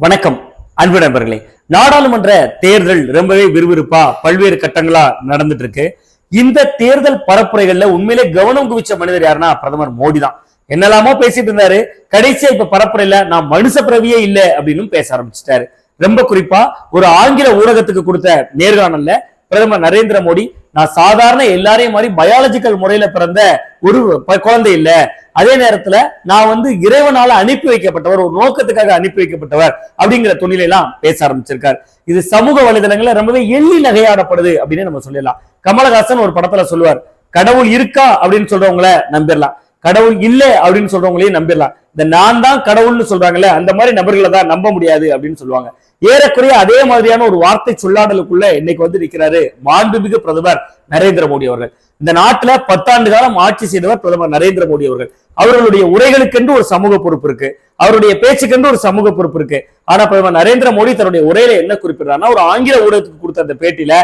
வணக்கம் அன்பு நண்பர்களே. நாடாளுமன்ற தேர்தல் ரொம்பவே விறுவிறுப்பா பல்வேறு கட்டங்களா நடந்துட்டு இருக்கு இந்த தேர்தல் பரப்புரைகள்ல உண்மையிலே கவனம் குவிச்ச மனிதர் யாருன்னா பிரதமர் மோடி தான் என்னெல்லாமோ பேசிட்டு இருந்தாரு. கடைசியா இப்ப பரப்புரையில நான் மனுஷ பிறவியே இல்ல அப்படின்னு பேச ஆரம்பிச்சிட்டாரு. ரொம்ப குறிப்பா ஒரு ஆங்கில ஊடகத்துக்கு கொடுத்த நேர்காணல்ல பிரதமர் நரேந்திர மோடி நான் சாதாரண எல்லாரையும் மாதிரி பயாலஜிக்கல் முறையில பிறந்த ஒரு ப- குழந்தை இல்ல. அதே நேரத்துல நான் வந்து இறைவனால அனுப்பி வைக்கப்பட்டவர் ஒரு நோக்கத்துக்காக அனுப்பி வைக்கப்பட்டவர் அப்படிங்கிற துணில எல்லாம் பேச ஆரம்பிச்சிருக்கார். இது சமூக வலைதளங்கள்ல ரொம்பவே எள்ளி நகையாடப்படுது அப்படின்னு நம்ம சொல்லிடலாம். கமலஹாசன் ஒரு படத்துல சொல்லுவார் கடவுள் இருக்கா? அப்படின்னு சொல்றவங்கள நம்பிடலாம். கடவுள் இல்ல அப்படின்னு சொல்றவங்களையும் நம்பிடலாம். இந்த நான் தான் கடவுள்னு சொல்றாங்கல்ல அந்த மாதிரி நபர்களை தான் நம்ப முடியாது அப்படின்னு சொல்லுவாங்க. ஏறக்குறைய அதே மாதிரியான ஒரு வார்த்தை சொல்லாடலுக்குள்ள இன்னைக்கு வந்து நிற்கிறாரு மாண்புமிகு பிரதமர் நரேந்திர மோடி அவர்கள். இந்த நாட்டுல பத்தாண்டு காலம் ஆட்சி செய்தவர் பிரதமர் நரேந்திர மோடி அவர்கள். அவர்களுடைய உரைகளுக்கென்று ஒரு சமூக பொறுப்பு இருக்கு. அவருடைய பேச்சுக்கென்று ஒரு சமூக பொறுப்பு இருக்கு. ஆனா பிரதமர் நரேந்திர மோடி தன்னுடைய உரையில என்ன குறிப்பிடுறாருன்னா ஒரு ஆங்கில ஊடகத்துக்கு கொடுத்த அந்த பேட்டியில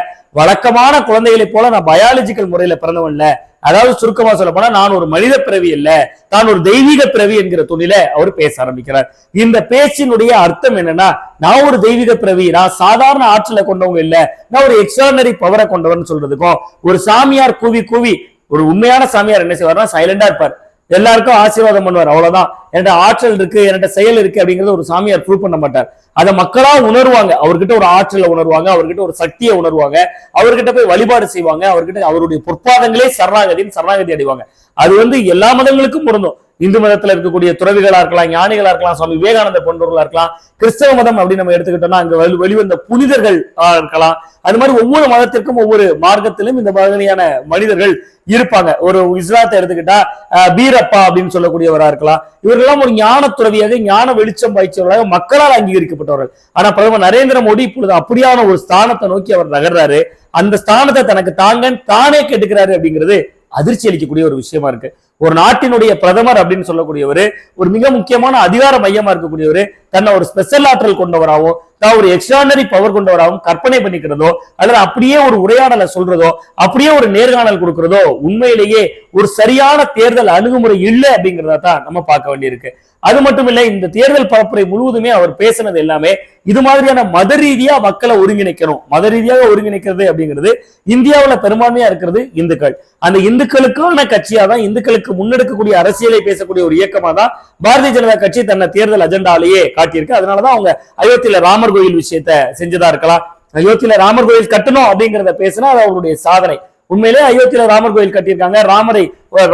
வழக்கமான குழந்தைகளை போல நான் பயாலஜிக்கல் முறையில பிறந்தவன்ல அதாவது சுருக்கமா சொல்ல போனா நான் ஒரு மனித பிறவி இல்ல தான் ஒரு தெய்வீக பிறவி என்கிற துணில அவர் பேச ஆரம்பிக்கிறார். இந்த பேச்சினுடைய அர்த்தம் என்னன்னா நான் ஒரு தெய்வீக பிறவி நான் சாதாரண ஆற்றலை கொண்டவங்க இல்ல நான் ஒரு எக்ஸ்ட்ரானரி பவரை கொண்டவர்னு சொல்றதுக்கும் ஒரு சாமியார் கூவி கூவி ஒரு உண்மையான சாமியார் என்ன செய்வார்னா சைலண்டா இருப்பார். எல்லாருக்கும் ஆசீர்வாதம் பண்ணுவார். அவ்வளவுதான். என்கிட்ட ஆற்றல் இருக்கு என்கிட்ட செயல் இருக்கு அப்படிங்கறத ஒரு சாமியார் ப்ரூவ் பண்ண மாட்டார். அதை மக்களா உணர்வாங்க. அவர்கிட்ட ஒரு ஆற்றலை உணர்வாங்க அவர்கிட்ட ஒரு சக்தியை உணர்வாங்க அவர்கிட்ட போய் வழிபாடு செய்வாங்க அவர்கிட்ட அவருடைய பொற்பாதங்களே சரணாகதின்னு சரணாகதி அடைவாங்க. அது வந்து எல்லா மதங்களுக்கும் பொருந்தும். இந்து மதத்துல இருக்கக்கூடிய துறவிகளா இருக்கலாம் ஞானிகளா இருக்கலாம் சுவாமி விவேகானந்த போன்றவர்களா இருக்கலாம் கிறிஸ்தவ மதம் அப்படின்னு நம்ம எடுத்துக்கிட்டோம்னா அங்க வெளிவந்த புனிதர்கள் இருக்கலாம். அது மாதிரி ஒவ்வொரு மதத்திற்கும் ஒவ்வொரு மார்க்கத்திலும் இந்த மாதிரியான மனிதர்கள் இருப்பாங்க. ஒரு இஸ்லாத்தை எடுத்துக்கிட்டா பீரப்பா அப்படின்னு சொல்லக்கூடியவரா இருக்கலாம். இவர்கள்லாம் ஒரு ஞான துறவியாக ஞான வெளிச்சம் பாய்ச்சவர்களாக மக்களால் அங்கீகரிக்கப்பட்டவர்கள். ஆனா பிரதமர் நரேந்திர மோடி இப்பொழுது அப்படியான ஒரு ஸ்தானத்தை நோக்கி அவர் நகர்றாரு. அந்த ஸ்தானத்தை தனக்கு தாங்கன்னு தானே கேட்டுக்கிறாரு அப்படிங்கிறது அதிர்ச்சி அளிக்கக்கூடிய ஒரு விஷயமா இருக்கு. ஒரு நாட்டினுடைய பிரதமர் அப்படின்னு சொல்லக்கூடியவர் ஒரு மிக முக்கியமான அதிகார மையமா இருக்கக்கூடியவர் தன்னை ஒரு ஸ்பெஷல் ஆற்றல் கொண்டவராவோ தான் ஒரு எக்ஸ்ட்ரானரி பவர் கொண்டவராகவும் கற்பனை பண்ணிக்கிறதோ அல்லது அப்படியே ஒரு உரையாடலை சொல்றதோ அப்படியே ஒரு நேர்காணல் கொடுக்கிறதோ உண்மையிலேயே ஒரு சரியான தேர்தல் அணுகுமுறை இல்லை அப்படிங்கிறத தான் நம்ம பார்க்க வேண்டியிருக்கு. அது மட்டும் இல்ல இந்த தேர்தல் பரப்புரை முழுவதுமே அவர் பேசினது எல்லாமே இது மாதிரியான மத ரீதியா மக்களை ஒருங்கிணைக்கணும். மத ரீதியாக ஒருங்கிணைக்கிறது அப்படிங்கிறது இந்தியாவில் பெரும்பான்மையா இருக்கிறது இந்துக்கள். அந்த இந்துக்களுக்கான கட்சியா தான் இந்துக்களுக்கு முன்னெடுக்கக்கூடிய அரசியலை பேசக்கூடிய ஒரு இயக்கமா தான் பாரதிய ஜனதா கட்சி தன்னை தேர்தல் அஜெண்டாலேயே காட்டியிருக்கு. அதனாலதான் அவங்க அயோத்தியில ராமர் கோயில் விஷயத்த செஞ்சதா இருக்கலாம். அயோத்தியில ராமர் கோயில் கட்டணும் அப்படிங்கறத பேசினா அது அவருடைய சாதனை. உண்மையிலே அயோத்தியில ராமர் கோயில் கட்டியிருக்காங்க. ராமரை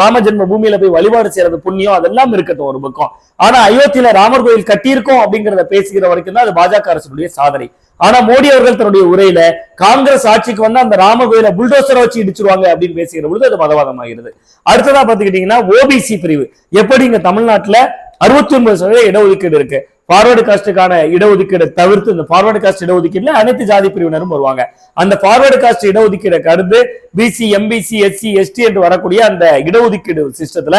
ராம ஜென்ம பூமியில போய் வழிபாடு செய்யறது புண்ணியம் அதெல்லாம் இருக்கட்டும் ஒரு பக்கம். ஆனா அயோத்தியில ராமர் கோயில் கட்டியிருக்கோம் அப்படிங்கறத பேசுகிற வரைக்கும் தான் அது பாஜக அரசுடைய சாதனை. ஆனா மோடி அவர்கள் தன்னுடைய உரையில காங்கிரஸ் ஆட்சிக்கு வந்து அந்த ராம கோயில புல்டோசரை வச்சு இடிச்சிருவாங்க அப்படின்னு பேசுகிற பொழுது அது மதவாதமாகிறது. அடுத்ததா பாத்துக்கிட்டீங்கன்னா ஓபிசி பிரிவு. எப்படி இங்க தமிழ்நாட்டுல அறுபத்தி ஒன்பது சதவீத இடஒதுக்கீடு இருக்கு. ஃபார்வர்டு காஸ்டுக்கான இடஒதுக்கீடு தவிர்த்து இந்த ஃபார்வர்டு காஸ்ட் இடஒதுக்கீடுல அனைத்து ஜாதி பிரிவினரும் வருவாங்க. அந்த ஃபார்வர்டு காஸ்ட் இடஒதுக்கீடு கருது பிசி எம்பிசி எஸ்சி எஸ்டி என்று வரக்கூடிய அந்த இடஒதுக்கீடு சிஸ்டத்துல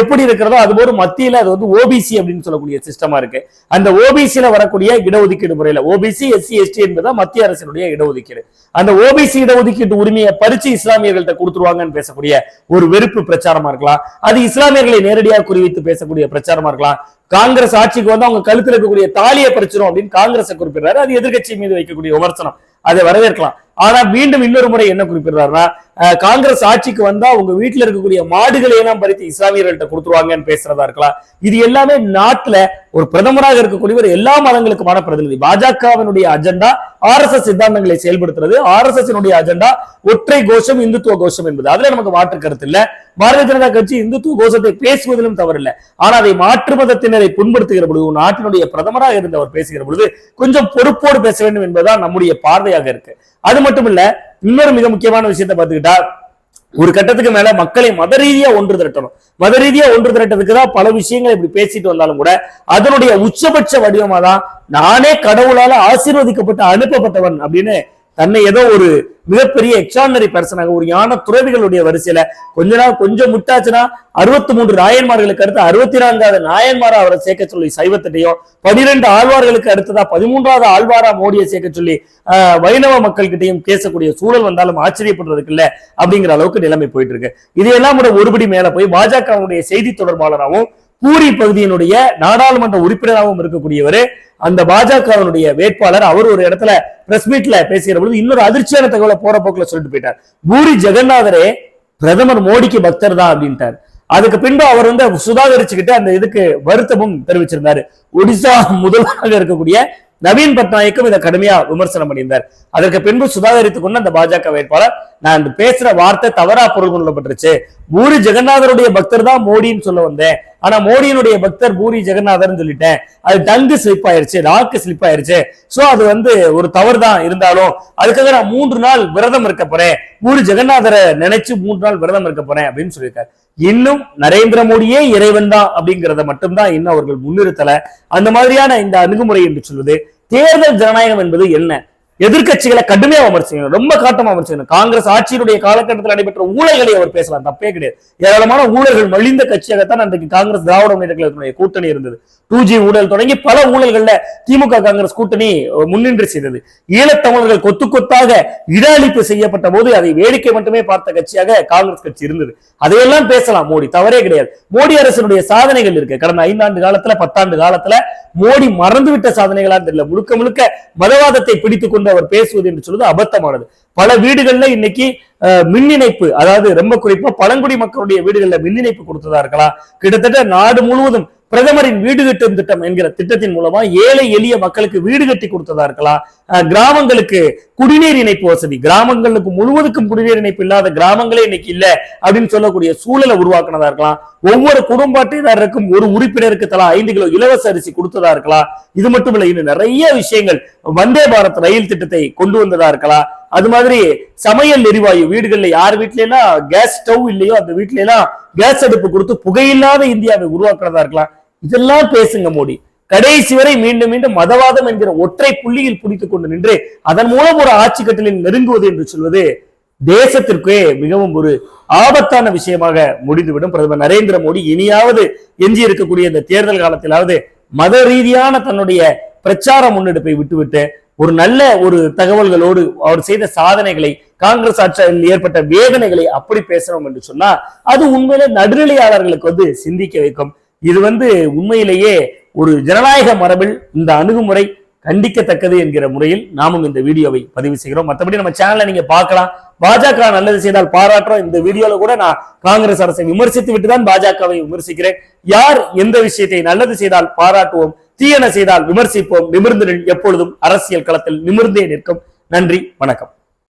எப்படி இருக்கிறதோ அது போல மத்தியில அது வந்து ஓபிசி அப்படின்னு சொல்லக்கூடிய சிஸ்டமா இருக்கு. அந்த ஓபிசில வரக்கூடிய இடஒதுக்கீடு முறையில ஓபிசி எஸ்சி எஸ்டி என்பது மத்திய அரசினுடைய இடஒதுக்கீடு. அந்த ஓபிசி இடஒதுக்கீட்டு உரிமையை பறிச்சு இஸ்லாமியர்கள்ட்ட கொடுத்துருவாங்கன்னு பேசக்கூடிய ஒரு வெறுப்பு பிரச்சாரமா இருக்கலாம். அது இஸ்லாமியர்களை நேரடியாக குறிவைத்து பேசக்கூடிய பிரச்சாரமா இருக்கலாம். காங்கிரஸ் ஆட்சிக்கு வந்து அவங்க கழுத்தில் இருக்கக்கூடிய தாலியை பறிச்சிடும் அப்படின்னு காங்கிரஸ் குறிப்பிடுறாரு. அது எதிர்கட்சி மீது வைக்கக்கூடிய விமர்சனம். அதை வரவேற்கலாம். ஆனா மீண்டும் இன்னொரு முறை என்ன குறிப்பிடுறாருன்னா காங்கிரஸ் ஆட்சிக்கு வந்தா உங்க வீட்டுல இருக்கக்கூடிய மாடுகளை எல்லாம் பறித்து இஸ்லாமியர்கள்ட்ட கொடுத்துருவாங்கன்னு பேசுறதா இருக்கலாம். இது எல்லாமே நாட்டுல ஒரு பிரதமராக இருக்கக்கூடியவர் எல்லா மதங்களுக்குமான பிரதிநிதி. பாஜகவினுடைய அஜெண்டா ஆர் எஸ் எஸ் சித்தாந்தங்களை செயல்படுத்துறது. ஆர் எஸ் எஸ் அஜெண்டா ஒற்றை கோஷம் இந்துத்துவ கோஷம் என்பது. அதுல நமக்கு மாற்று கருத்து இல்ல. பாரதிய ஜனதா கட்சி இந்துத்துவ கோஷத்தை பேசுவதிலும் தவறில்லை ஆனா அதை மாற்று மதத்தினரை புண்படுத்துகிற பொழுது நாட்டினுடைய பிரதமராக இருந்தவர் பேசுகிற பொழுது கொஞ்சம் பொறுப்போடு பேச வேண்டும் என்பதுதான் நம்முடைய பார்வையாக இருக்கு. அது மட்டும் இல்ல இன்னொரு மிக முக்கியமான விஷயத்தை பார்த்துக்கிட்டா ஒரு கட்டத்துக்கு மேல மக்களை மத ரீதியா ஒன்று திரட்டணும். மத ரீதியா ஒன்று திரட்டதுக்கு தான் பல விஷயங்களை இப்படி பேசிட்டு வந்தாலும் கூட அதனுடைய உச்சபட்ச வடிவமா தான் நானே கடவுளால ஆசீர்வதிக்கப்பட்டு அனுப்பப்பட்டவன் அப்படின்னு தன்னை ஏதோ ஒரு மிகப்பெரிய எக்ஸ்ட்ரானரி பர்சனாக ஒரு ஞான துறவிகளுடைய வரிசையில கொஞ்ச நாள் கொஞ்சம் முட்டாச்சுன்னா அறுபத்தி மூன்று நாயன்மார்களுக்கு அடுத்து அறுபத்தி நான்காவது நாயன்மாரா அவரை சேர்க்க சொல்லி சைவத்திட்டையும் பனிரெண்டு ஆழ்வார்களுக்கு அடுத்ததா பதிமூன்றாவது ஆழ்வாரா மோடியை சேர்க்க சொல்லி வைணவ மக்கள்கிட்டையும் பேசக்கூடிய சூழல் வந்தாலும் ஆச்சரியப்படுறதுக்கு இல்ல அப்படிங்கிற அளவுக்கு நிலைமை போயிட்டு இருக்கு. இதையெல்லாம் கூட ஒருபடி மேல போய் பாஜகவுடைய செய்தி தொடர்பாளராகவும் பூரி பகுதியினுடைய நாடாளுமன்ற உறுப்பினராகவும் இருக்கக்கூடியவர் அந்த பாஜகவினுடைய வேட்பாளர் அவர் ஒரு இடத்துல பிரஸ் மீட்ல பேசுகிற பொழுது இன்னொரு அதிர்ச்சியான தகவலை போற போக்குல சொல்லிட்டு போயிட்டார். பூரி ஜெகநாதரே பிரதமர் மோடிக்கு பக்தர் தான் அப்படின்ட்டார். அதுக்கு பின்பு அவர் வந்து சுதாகரிச்சுக்கிட்டு அந்த இதுக்கு வருத்தமும் தெரிவிச்சிருந்தாரு. ஒடிசா முதல்வராக இருக்கக்கூடிய நவீன் பட்நாயக்கும் இதை கடுமையா விமர்சனம் பண்ணியிருந்தார். அதற்கு பின்பு சுதாகரித்து கொண்டு அந்த பாஜக வேட்பாளர் நான் இந்த பேசுற வார்த்தை தவறா பொருள் கொள்ளப்பட்டுருச்சு பூரி ஜெகநாதருடைய பக்தர் தான் மோடின்னு சொல்ல வந்தேன். ஆனா மோடியினுடைய பக்தர் பூரி ஜெகநாதர்னு சொல்லிட்டேன். அது டங்கு ஸ்லிப் ஆயிருச்சு நாக்கு ஸ்லிப் ஆயிருச்சு. சோ அது வந்து ஒரு தவறு தான் இருந்தாலும் அதுக்காக நான் மூன்று நாள் விரதம் இருக்க போறேன். பூரி ஜெகநாதரை நினைச்சு மூன்று நாள் விரதம் இருக்க போறேன் அப்படின்னு சொல்லியிருக்காரு. இன்னும் நரேந்திர மோடியே இறைவன் தான் அப்படிங்கிறத மட்டும்தான் இன்னும் அவர்கள் முன்னிறுத்தல. அந்த மாதிரியான இந்த அணுகுமுறை என்று சொல்வது தேர்தல் ஜனநாயகம் என்பது என்ன? எதிர்க்கட்சிகளை கடுமையா விமர்சிக்கணும். ரொம்ப காட்டமா விமர்சிக்கணும். காங்கிரஸ் ஆட்சியினுடைய காலகட்டத்தில் நடைபெற்ற ஊழல்களை அவர் பேசலாம். தப்பே கிடையாது. ஏராளமான ஊழல்கள் மலிந்த கட்சியாகத்தான் அன்றைக்கு காங்கிரஸ் திராவிட முன்னேற்ற கூட்டணி இருந்தது. டூ ஜி ஊழல் தொடங்கி பல ஊழல்கள்ல திமுக காங்கிரஸ் கூட்டணி முன்னின்று செய்தது. ஈழத்தமிழர்கள் கொத்து கொத்தாக இட அளிப்பு செய்யப்பட்ட போது அதை வேடிக்கை மட்டுமே பார்த்த கட்சியாக காங்கிரஸ் கட்சி இருந்தது. அதையெல்லாம் பேசலாம் மோடி. தவறே கிடையாது. மோடி அரசினுடைய சாதனைகள் இருக்கு. கடந்த ஐந்தாண்டு காலத்துல பத்தாண்டு காலத்துல மோடி மறந்துவிட்ட சாதனைகளா தெரியல. முழுக்க முழுக்க மதவாதத்தை பிடித்துக் கொண்டு அவர் பேசுவது என்று சொல்வது அபத்தமானது. பல வீடுகள்ல இன்னைக்கு மின் இணைப்பு அதாவது ரொம்ப குறிப்பா பழங்குடி மக்களுடைய வீடுகள்ல மின் இணைப்பு கொடுத்ததா இருக்கலாம். கிட்டத்தட்ட நாடு முழுவதும் பிரதமரின் வீடு கட்டும் திட்டம் என்கிற திட்டத்தின் மூலமா ஏழை எளிய மக்களுக்கு வீடு கட்டி கொடுத்ததா இருக்கலாம். கிராமங்களுக்கு குடிநீர் இணைப்பு வசதி கிராமங்களுக்கு முழுவதுக்கும் குடிநீர் இணைப்பு இல்லாத கிராமங்களே இன்னைக்கு இல்ல அப்படின்னு சொல்லக்கூடிய சூழலை உருவாக்குனதா இருக்கலாம். ஒவ்வொரு குடும்ப அட்டைதாரருக்கும் ஒரு உறுப்பினருக்கு தலா ஐந்து கிலோ இலவச அரிசி கொடுத்ததா இருக்கலாம். இது மட்டும் இல்ல இன்னும் நிறைய விஷயங்கள் வந்தே பாரத் ரயில் திட்டத்தை கொண்டு வந்ததா இருக்கலாம். அது மாதிரி சமையல் எரிவாயு வீடுகள்ல யார் வீட்ல கேஸ் ஸ்டவ் இல்லையோ அந்த வீட்ல கேஸ் அடுப்பு கொடுத்து புகையில்லாத இந்தியாவை உருவாக்குறதா இருக்கலாம். இதெல்லாம் பேசுங்க மோடி. கடைசி வரை மீண்டும் மீண்டும் மதவாதம் என்கிற ஒற்றை புள்ளியில் பிடித்துக் கொண்டு நின்று அதன் மூலம் ஒரு ஆட்சி கட்டலில் நெருங்குவது என்று சொல்வது தேசத்திற்கே மிகவும் ஒரு ஆபத்தான விஷயமாக முடிந்துவிடும். பிரதமர் நரேந்திர மோடி இனியாவது எஞ்சி இருக்கக்கூடிய இந்த தேர்தல் காலத்திலாவது மத ரீதியான தன்னுடைய பிரச்சார முன்னெடுப்பை விட்டுவிட்டு ஒரு நல்ல ஒரு தகவல்களோடு அவர் செய்த சாதனைகளை காங்கிரஸ் ஆட்சியில் ஏற்பட்ட வேதனைகளை அப்படி பேசணும் என்று சொன்னா அது உண்மையிலே நடுநிலையாளர்களுக்கு வந்து சிந்திக்க வைக்கும். இது வந்து உண்மையிலேயே ஒரு ஜனநாயக மரபில் இந்த அணுகுமுறை கண்டிக்கத்தக்கது என்கிற முறையில் நாமும் இந்த வீடியோவை பதிவு செய்கிறோம். மற்றபடி நம்ம சேனலை நீங்க பார்க்கலாம். பாஜக நல்லது செய்தால் பாராட்டுறோம். இந்த வீடியோல கூட நான் காங்கிரஸ் அரசை விமர்சித்து விட்டுதான் பாஜகவை விமர்சிக்கிறேன். யார் எந்த விஷயத்தை நல்லது செய்தால் பாராட்டுவோம் தீயன செய்தால் விமர்சிப்போம் நிமிர்ந்து எப்பொழுதும் அரசியல் களத்தில் நிமிர்ந்தே நிற்கும். நன்றி வணக்கம்.